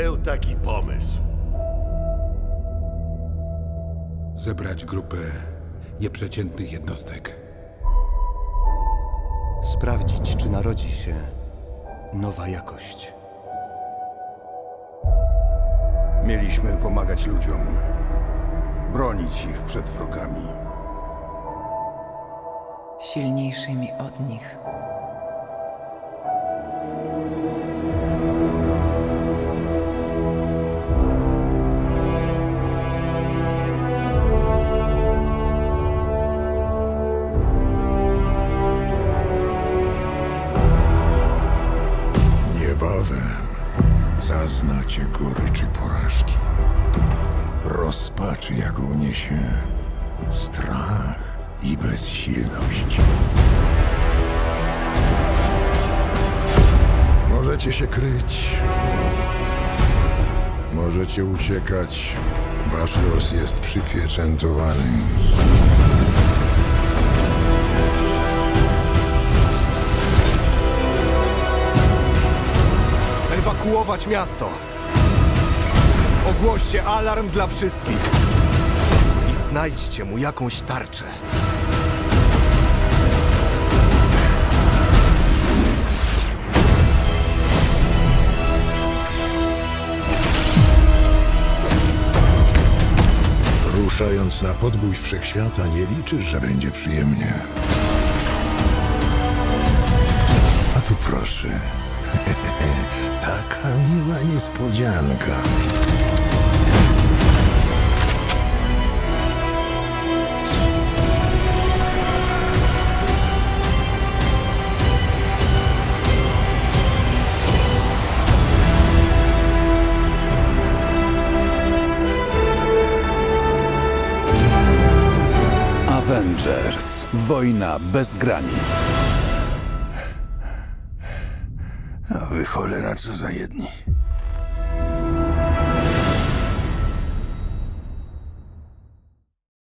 Był taki pomysł. Zebrać grupę nieprzeciętnych jednostek. Sprawdzić, czy narodzi się nowa jakość. Mieliśmy pomagać ludziom, bronić ich przed wrogami. silniejszymi od nich. Niebawem zaznacie goryczy porażki. Rozpaczy, jak uniesie strach i bezsilność. Możecie się kryć. Możecie uciekać. Wasz los jest przypieczętowany. Ewakuować miasto! Ogłoście alarm dla wszystkich! I znajdźcie mu jakąś tarczę. Ruszając na podbój wszechświata, nie liczysz, że będzie przyjemnie. A tu proszę. Miła niespodzianka. Avengers. Wojna bez granic. A wy cholera co za jedni.